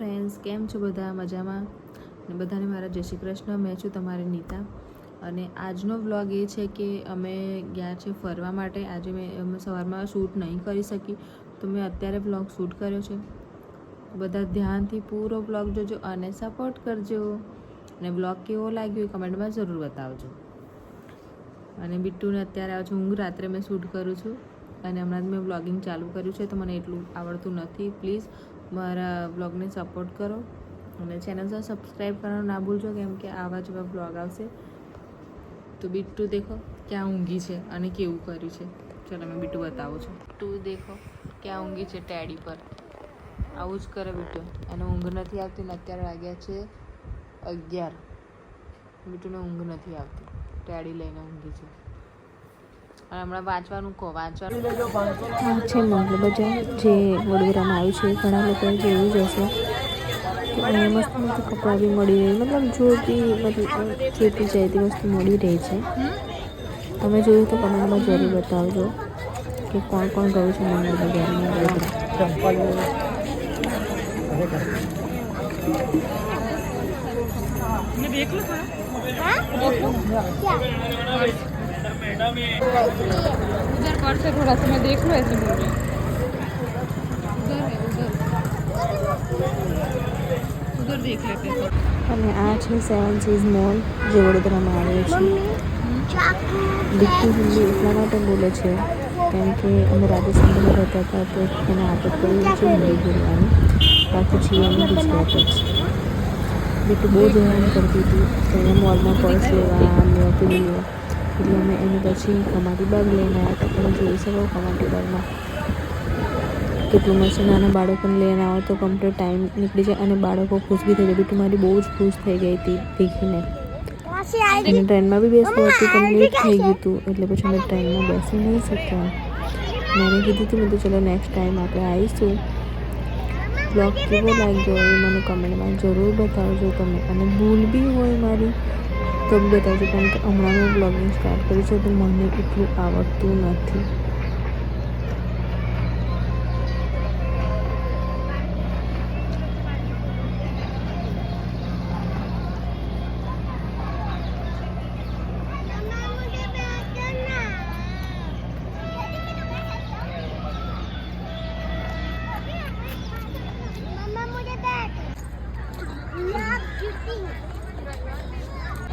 Friends કેમ છો બધા? મજામાં? અને બધાને મારા જય શ્રી કૃષ્ણ. મેં છું તમારી નીતા. અને આજનો વ્લોગ એ છે કે અમે ગયા છે ફરવા માટે. આજે મેં, અમે સવારમાં શૂટ નહીં કરી શકી. તો મેં અત્યારે વ્લોગ શૂટ કર્યો છે. બધા ધ્યાનથી પૂરો વ્લોગ જોજો અને સપોર્ટ કરજો. અને વ્લોગ કેવો લાગ્યો એ કમેન્ટમાં જરૂર બતાવજો. અને બિટ્ટુને અત્યારે આવે છે ઊંઘ રાત્રે મેં શૂટ કરું છું. અને હમણાં જ મેં વ્લોગિંગ ચાલુ કર્યું છે, તો મને એટલું આવડતું નથી. પ્લીઝ મારા બ્લોગને સપોર્ટ કરો અને ચેનલ પર સબસ્ક્રાઈબ કરવાનું ના ભૂલજો, કેમ કે આવા જેવા બ્લોગ આવશે. તો બિટ્ટુ દેખો ક્યાં ઊંઘી છે અને કેવું કર્યું છે. ચલો મેં બિટ્ટુ બતાવું છું. બિટ્ટુ દેખો ક્યાં ઊંઘી છે ટેડી પર. આવું જ કરે બીટુ. એને ઊંઘ નથી આવતી ને અત્યારે વાગ્યા છે અગિયાર. બિટ્ટુને ઊંઘ નથી આવતી. ટેડી લઈને ઊંઘી છે. અને હમણાં વાંચવાનું કહો વાંચવાનું. આ છે મંગલ બજાર જે વડોદરામાં આવ્યું છે ઘણા લોકો જોયું જ હશે. કે અહીંયા મસ્ત મસ્ત કપડાં બી મળી રહે. મતલબ જોતી મતલબ જાય તે વસ્તુ મળી રહી છે. તમે જોયું તો કમેન્ટમાં જરૂર બતાવજો કે કોણ કોણ ગયું છે મંગલ બજારમાં વડોદરા. उधर कर से थोड़ा सा मैं देख लूँ ऐसे बोल रही हूँ। उधर है उधर उधर देख लेते हैं અને આ છે સેવન સીઝ મોલ જે વડોદરામાં આવ્યો છે દીકરી હિન્દી એટલા માટે બોલે છે કેમ કે અમે રાજસ્થાનમાં રહેતા હતા તો એને આદત પડી છે હિન્દી બોલવાની બાકી છીએ અમે ગુજરાત જ બીટું બહુ જ હેરાન કરતી હતી કે એને મોલમાં પર્સ લેવા આમ લેવા પેલું લેવા એટલે અમે એને પછી કમાટી બાગ લઈને આવ્યા હતા. તમે જોઈ શકો કમાટી બાગમાં કેટલું મસ્ત નાના બાળકોને લઈને આવો તો કમ્પ્લીટ ટાઈમ નીકળી જાય અને બાળકો ખુશ બી થઈ જાય. બીટું મારી બહુ જ ખુશ થઈ ગઈ હતી દેખીને. અને ટ્રેનમાં બી બેસવું હતું કમ્પ્લીટ થઈ ગયું હતું. એટલે પછી અમે ટ્રેનમાં બેસી નહીં શક્યા. મેં કીધું હતું, મેં તો ચલો નેક્સ્ટ ટાઈમ આપણે આવીશું. બ્લોગ કેવો લાગ્યો એ મને કમેન્ટમાં જરૂર બતાવજો તમે. અને ભૂલ બી હોય મારી તો બતાવું છું કારણ કે હમણાં મેં બ્લોગિંગ સ્ટાર્ટ કરી છે તો મને એટલું આવડતું નથી Love you,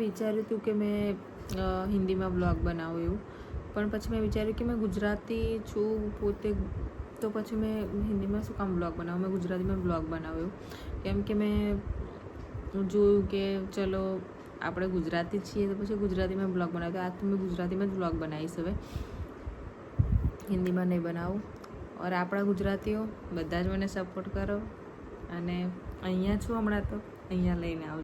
વિચાર્યું હતું કે મેં હિન્દીમાં બ્લોગ બનાવું એવું. પણ પછી મેં વિચાર્યું કે મેં ગુજરાતી છું પોતે, તો પછી મેં હિન્દીમાં શું કામ બ્લોગ બનાવું? મેં ગુજરાતીમાં બ્લોગ બનાવ્યું. કેમ કે મેં જોયું કે ચલો, આપણે ગુજરાતી છીએ તો પછી ગુજરાતીમાં બ્લોગ બનાવ્યો. આ તો મેં ગુજરાતીમાં જ બ્લોગ બનાવીશ હવે. હિન્દીમાં નહીં બનાવું. ઓર આપણા ગુજરાતીઓ, બધા જ મને સપોર્ટ કરો. અને અહીંયા છું હમણાં તો. અહીંયા લઈને આવજો.